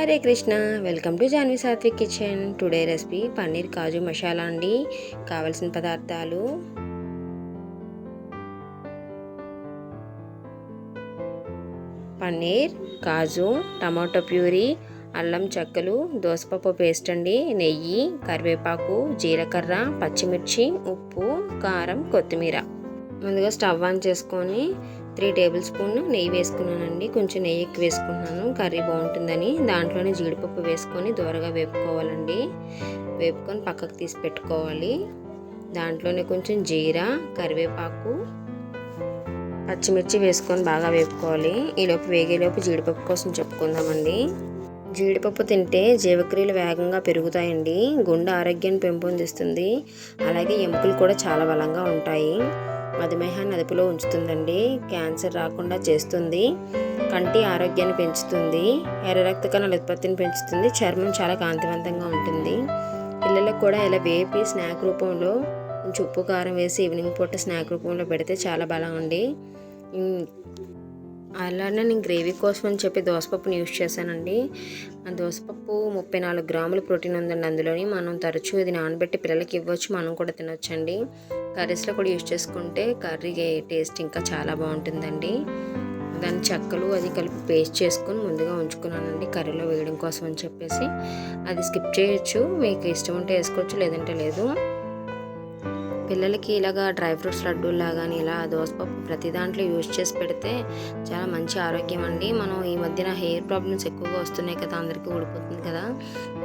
Hare Krishna welcome to Janvi Satvik kitchen. Today recipe paneer kaju masala అండి. కావలసిన పదార్థాలు. పన్నీర్ కాజు tomato puree అల్లం చెక్కలు దోసపప్పు పేస్ట్ అండి నెయ్యి కరివేపాకు జీలకర్ర పచ్చిమిర్చి ఉప్పు కారం కొత్తిమీర. ముందుగా స్టవ్ ఆన్ చేసుకొని త్రీ టేబుల్ స్పూన్ నెయ్యి వేసుకున్నానండి. కొంచెం నెయ్యి ఎక్కువ వేసుకున్నాను కర్రీ బాగుంటుందని దాంట్లోనే జీడిపప్పు వేసుకొని దూరగా వేపుకోవాలండి. వేపుకొని పక్కకు తీసి పెట్టుకోవాలి. దాంట్లోనే కొంచెం జీరా కరివేపాకు పచ్చిమిర్చి వేసుకొని బాగా వేపుకోవాలి. ఈలోపు వేగేలోపు జీడిపప్పు కోసం చెప్పుకుందామండి. జీడిపప్పు తింటే జీవక్రియలు వేగంగా పెరుగుతాయండి. గుండె ఆరోగ్యాన్ని పెంపొందిస్తుంది. అలాగే ఎముకలు కూడా చాలా బలంగా ఉంటాయి. మధుమేహాన్ని అదుపులో ఉంచుతుందండి. క్యాన్సర్ రాకుండా చేస్తుంది. కంటి ఆరోగ్యాన్ని పెంచుతుంది. ఎర్ర రక్త కణాల ఉత్పత్తిని పెంచుతుంది. చర్మం చాలా కాంతివంతంగా ఉంటుంది. పిల్లలకు కూడా ఇలా వేపి స్నాక్ రూపంలో కొంచెం ఉప్పు కారం వేసి ఈవినింగ్ పూట స్నాక్ రూపంలో పెడితే చాలా బలం అండి అలానే నేను గ్రేవీ కోసం అని చెప్పి దోసపప్పుని యూజ్ చేశానండి. ఆ దోసపప్పు ముప్పై నాలుగు గ్రాముల ప్రోటీన్ ఉందండి. అందులోని మనం తరచూ ఇది నానబెట్టి పిల్లలకి ఇవ్వచ్చు మనం కూడా తినొచ్చండి. కర్రీస్లో కూడా యూజ్ చేసుకుంటే కర్రీ టేస్ట్ ఇంకా చాలా బాగుంటుందండి. దాని చెక్కలు అది కలిపి పేస్ట్ చేసుకొని ముందుగా ఉంచుకున్నానండి. కర్రీలో వేయడం కోసం అని చెప్పేసి. అది స్కిప్ చేయొచ్చు. మీకు ఇష్టం ఉంటే వేసుకోవచ్చు లేదంటే లేదు. పిల్లలకి ఇలాగా డ్రై ఫ్రూట్స్ లడ్డూలా కానీ ఇలా దోసపప్పు ప్రతి దాంట్లో యూజ్ చేసి పెడితే చాలా మంచి ఆరోగ్యం అండి. మనం ఈ మధ్యన హెయిర్ ప్రాబ్లమ్స్ ఎక్కువగా వస్తున్నాయి కదా అందరికీ ఊడిపోతుంది కదా.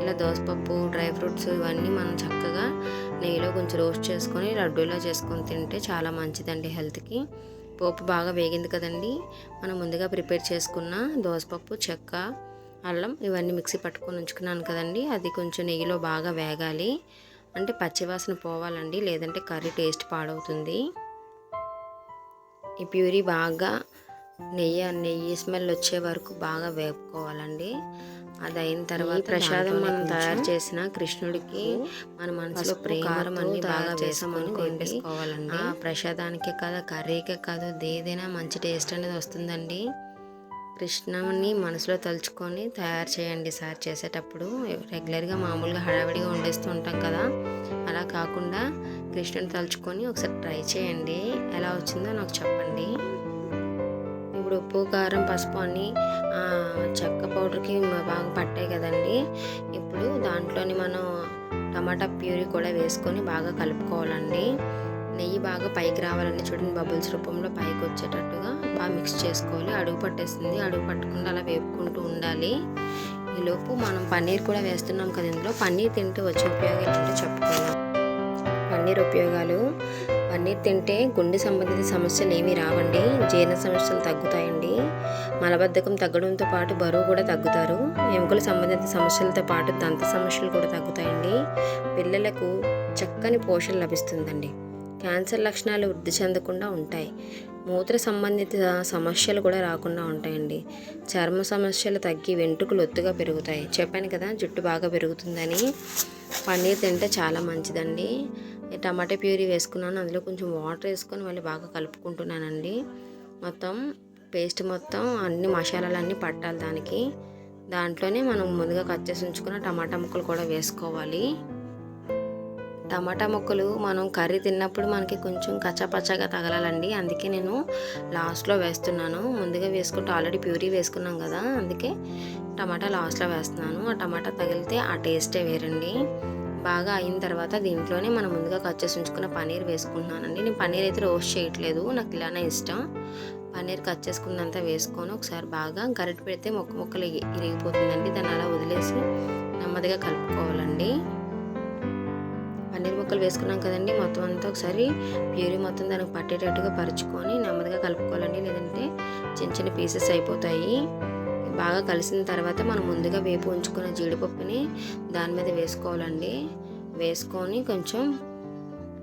ఇలా దోసపప్పు డ్రై ఫ్రూట్స్ ఇవన్నీ మనం చక్కగా నెయ్యిలో కొంచెం రోస్ట్ చేసుకొని లడ్డూలా చేసుకొని తింటే చాలా మంచిదండి హెల్త్కి. పోపు బాగా వేగింది కదండి. మనం ముందుగా ప్రిపేర్ చేసుకున్న దోసపప్పు చెక్క అల్లం ఇవన్నీ మిక్సీ పట్టుకొని ఉంచుకున్నాను కదండి. అది కొంచెం నెయ్యిలో బాగా వేగాలి. అంటే పచ్చివాసన పోవాలండి లేదంటే కర్రీ టేస్ట్ పాడవుతుంది. ఈ ప్యూరీ బాగా నెయ్యి నెయ్యి స్మెల్ వచ్చే వరకు బాగా వేపుకోవాలండి. అది అయిన తర్వాత ప్రసాదం మనం తయారు చేసిన కృష్ణుడికి మన మనసులో ప్రేమారం అన్ని బాగా వేసామని వండేసుకోవాలండి ఆ ప్రసాదానికే కాదు కర్రీకే కాదు ఏదైనా మంచి టేస్ట్ అనేది వస్తుందండి. కృష్ణని మనసులో తలుచుకొని తయారు చేయండి సార్ చేసేటప్పుడు. రెగ్యులర్గా మామూలుగా హడావిడిగా వండేస్తూ ఉంటాం కదా. అలా కాకుండా కృష్ణుని తలుచుకొని ఒకసారి ట్రై చేయండి. ఎలా వచ్చిందో నాకు చెప్పండి. ఇప్పుడు ఉప్పు కారం పసుపు అని చెక్క పౌడర్కి బాగా పట్టాయి కదండి. ఇప్పుడు దాంట్లోని మనం టమాటా ప్యూరీ కూడా వేసుకొని బాగా కలుపుకోవాలండి. నెయ్యి బాగా పైకి రావాలని చూడండి బబుల్స్ రూపంలో పైకి వచ్చేటట్టుగా బాగా మిక్స్ చేసుకోవాలి. అడుగు పట్టేస్తుంది అడుగు పట్టకుండా అలా వేపుకుంటూ ఉండాలి. ఈలోపు మనం పన్నీర్ కూడా వేస్తున్నాం కదా ఇందులో. పన్నీర్ తింటే వచ్చే ఉపయోగాలు ఏంటంటే చెప్పుకుందాం. పన్నీర్ ఉపయోగాలు. పన్నీర్ తింటే గుండె సంబంధిత సమస్యలు ఏమీ రావండి. జీర్ణ సమస్యలు తగ్గుతాయండి. మలబద్ధకం తగ్గడంతో పాటు బరువు కూడా తగ్గుతారు. ఎముకల సంబంధిత సమస్యలతో పాటు దంత సమస్యలు కూడా తగ్గుతాయండి. పిల్లలకు చక్కని పోషణ లభిస్తుందండి. క్యాన్సర్ లక్షణాలు వృద్ధి చెందకుండా ఉంటాయి. మూత్ర సంబంధిత సమస్యలు కూడా రాకుండా ఉంటాయండి. చర్మ సమస్యలు తగ్గి వెంట్రుకలు ఒత్తుగా పెరుగుతాయి. చెప్పాను కదా జుట్టు బాగా పెరుగుతుందని. పన్నీర్ తింటే చాలా మంచిదండి. టమాటా ప్యూరీ వేసుకున్నాను. అందులో కొంచెం వాటర్ వేసుకొని మళ్ళీ బాగా కలుపుకుంటున్నానండి. మొత్తం పేస్ట్ మొత్తం అన్ని మసాలాలు అన్నీ పట్టాలి దానికి. దాంట్లోనే మనం ముందుగా కట్ చేసి ఉంచుకున్న టమాటా ముక్కలు కూడా వేసుకోవాలి. టమాటా ముక్కలు మనం కర్రీ తిన్నప్పుడు మనకి కొంచెం కచ్చపచ్చగా తగలాలండి. అందుకే నేను లాస్ట్లో వేస్తున్నాను. ముందుగా వేసుకుంటే ఆల్రెడీ ప్యూరీ వేసుకున్నాం కదా అందుకే టమాటా లాస్ట్లో వేస్తున్నాను. ఆ టమాటా తగిలితే ఆ టేస్టే వేరండి. బాగా అయిన తర్వాత దీంట్లోనే మనం ముందుగా కట్ చేసి ఉంచుకున్న పన్నీర్ వేసుకుంటున్నానండి. నేను పన్నీర్ అయితే రోస్ట్ చేయట్లేదు నాకు ఇలానే ఇష్టం. పన్నీర్ కట్ చేసుకున్నంత వేసుకొని. ఒకసారి బాగా గరిట పెడితే మొక్క మొక్కలు ఇరిగిపోతుందండి. దాన్ని అలా వదిలేసి నెమ్మదిగా కలుపుకోవాలండి. పన్నీర్ ముక్కలు వేసుకున్నాం కదండి మొత్తం అంతా ఒకసారి ప్యూరీ మొత్తం దానికి పట్టేటట్టుగా పరుచుకొని నెమ్మదిగా కలుపుకోవాలండి. లేదంటే చిన్న చిన్న పీసెస్ అయిపోతాయి. బాగా కలిసిన తర్వాత మనం ముందుగా వేపు ఉంచుకున్న జీడిపప్పుని దాని మీద వేసుకోవాలండి. వేసుకొని కొంచెం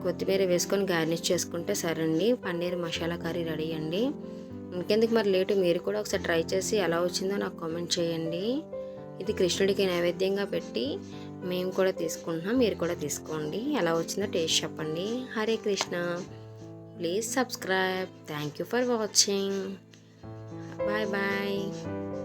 కొత్తిమీర వేసుకొని గార్నిష్ చేసుకుంటే సరండి పన్నీర్ మసాలా కర్రీ రెడీ అండి. ఇంకెందుకు మరి లేటు? మీరు కూడా ఒకసారి ట్రై చేసి ఎలా వచ్చిందో నాకు కామెంట్ చేయండి. ఇది కృష్ణుడికి నైవేద్యంగా పెట్టి మేము కూడా తీసుకుంటున్నాం మీరు కూడా తీసుకోండి. ఎలా వచ్చిందో టేస్ట్ చెప్పండి. Hare Krishna. Please subscribe thank you for watching bye bye